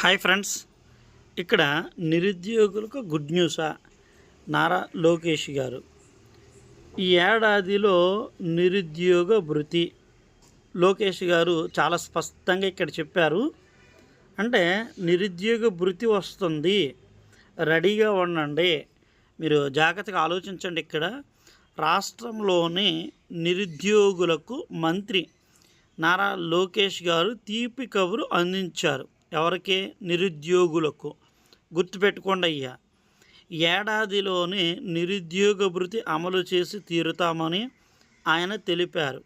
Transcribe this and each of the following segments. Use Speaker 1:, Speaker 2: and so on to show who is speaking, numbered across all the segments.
Speaker 1: Hi friends. ఇక్కడ నిరుద్యోగులకు good న్యూసా? Nara Lokesh గారు. ఈ ఏడాదిలో నిరుద్యోగ భృతి లోకేష్ గారు చాలా స్పష్టంగా ఇక్కడ చెప్పారు. అంటే నిరుద్యోగ భృతి వస్తుంది. రెడీగా ఉండండి. మీరు జాగ్రత్తగా ఆలోచించండి ఇక్కడ. రాష్ట్రంలోని నిరుద్యోగులకు మంత్రి నారా లోకేష్ గారు తీపి కబురు అందించారు. ఎవరికి? నిరుద్యోగులకు. గుర్తుపెట్టుకోండి అయ్యా ఏడాదిలోనే నిరుద్యోగ భృతి అమలు చేసి తీరుతామని ఆయన తెలిపారు.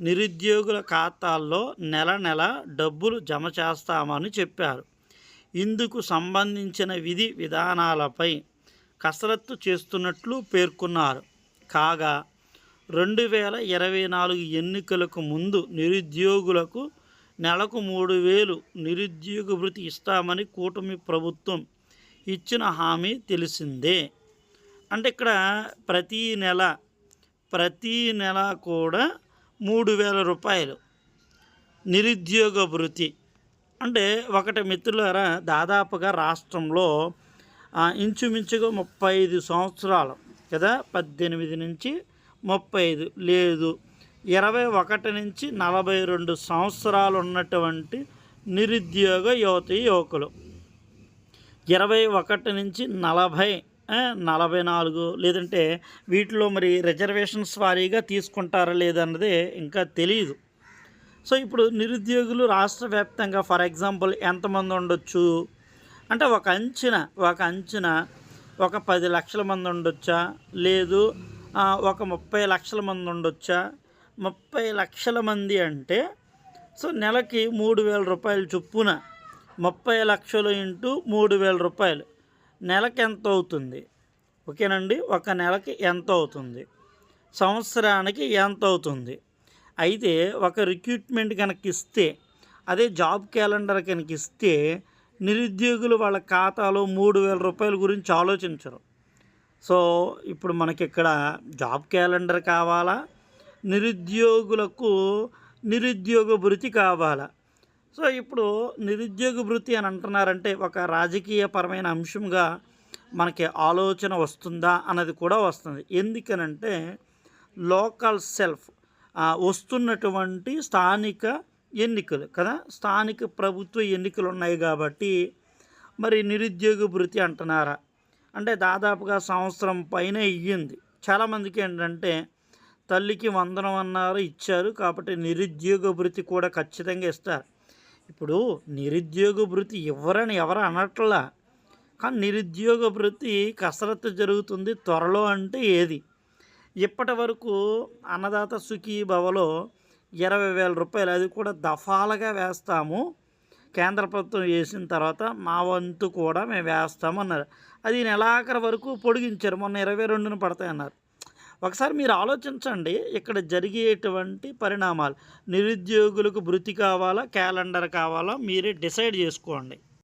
Speaker 1: నిరుద్యోగుల ఖాతాల్లో నెల నెల డబ్బులు జమ చేస్తామని చెప్పారు. ఇందుకు సంబంధించిన విధి విధానాలపై కసరత్తు చేస్తున్నట్లు పేర్కొన్నారు. కాగా రెండు వేల ఇరవై నాలుగు ఎన్నికలకు ముందు నిరుద్యోగులకు నెలకు మూడు వేలు నిరుద్యోగ వృత్తి ఇస్తామని కూటమి ప్రభుత్వం ఇచ్చిన హామీ తెలిసిందే. అంటే ఇక్కడ ప్రతీ నెల ప్రతీ నెల కూడా మూడు వేల రూపాయలు నిరుద్యోగ వృత్తి. అంటే ఒకటి మిత్రులారా దాదాపుగా రాష్ట్రంలో ఇంచుమించుగా ముప్పై ఐదు సంవత్సరాలు కదా పద్దెనిమిది నుంచి ముప్పై ఐదు లేదు. ఇరవై ఒకటి నుంచి నలభై రెండు సంవత్సరాలు ఉన్నటువంటి నిరుద్యోగ యువతి యువకులు. ఇరవై ఒకటి నుంచి నలభై నలభై నాలుగు లేదంటే వీటిలో మరి రిజర్వేషన్స్ వారీగా తీసుకుంటారా లేదన్నది ఇంకా తెలియదు సో ఇప్పుడు నిరుద్యోగులు రాష్ట్ర వ్యాప్తంగా ఫర్ ఎగ్జాంపుల్ ఎంతమంది ఉండొచ్చు? అంటే ఒక అంచనా ఒక అంచనా ఒక పది లక్షల మంది ఉండొచ్చా? లేదు ఒక ముప్పై లక్షల మంది ఉండొచ్చా? ముప్పై లక్షల మంది అంటే సో నెలకి మూడు వేల రూపాయలు చొప్పున ముప్పై లక్షలు ఇంటూ మూడు వేల రూపాయలు. నెలకి ఎంత అవుతుంది? ఓకేనండి? ఒక నెలకి ఎంత అవుతుంది? సంవత్సరానికి ఎంత అవుతుంది? అయితే ఒక రిక్రూట్మెంట్ కనుక ఇస్తే అదే జాబ్ క్యాలెండర్ కనుక ఇస్తే నిరుద్యోగులు వాళ్ళ ఖాతాలో మూడు వేల రూపాయల గురించి ఆలోచించరు. సో ఇప్పుడు మనకి ఇక్కడ జాబ్ క్యాలెండర్ కావాలా? నిరుద్యోగులకు నిరుద్యోగ భృతి కావాలా? సో ఇప్పుడు నిరుద్యోగ భృతి అని అంటున్నారంటే ఒక రాజకీయపరమైన అంశంగా మనకి ఆలోచన వస్తుందా అన్నది కూడా వస్తుంది. ఎందుకనంటే లోకల్ సెల్ఫ్ వస్తున్నటువంటి స్థానిక ఎన్నికలు కదా? స్థానిక ప్రభుత్వ ఎన్నికలు ఉన్నాయి కాబట్టి మరి నిరుద్యోగ భృతి అంటున్నారా? అంటే దాదాపుగా సంవత్సరం పైన ఇయ్యింది. చాలామందికి ఏంటంటే తల్లికి వందనం అన్నారు ఇచ్చారు. కాబట్టి నిరుద్యోగ భృతి కూడా ఖచ్చితంగా ఇస్తారు. ఇప్పుడు నిరుద్యోగ భృతి ఇవ్వరని ఎవరు అనట్లా. కానీ నిరుద్యోగ భృతి కసరత్తు జరుగుతుంది. త్వరలో అంటే ఏది? ఇప్పటి వరకు అన్నదాత సుఖీ భవలో ఇరవై వేల రూపాయలు అది కూడా దఫాలుగా వేస్తాము. కేంద్ర ప్రభుత్వం వేసిన తర్వాత మా వంతు కూడా మేము వేస్తామన్నారు. అది నెలాఖరు వరకు పొడిగించారు. మొన్న ఇరవై రెండున పడతాయన్నారు. ఒకసారి మీరు ఆలోచించండి ఇక్కడ జరిగేటువంటి పరిణామాలు. నిరుద్యోగులకు భృతి కావాలా క్యాలెండర్ కావాలా మీరే డిసైడ్ చేసుకోండి.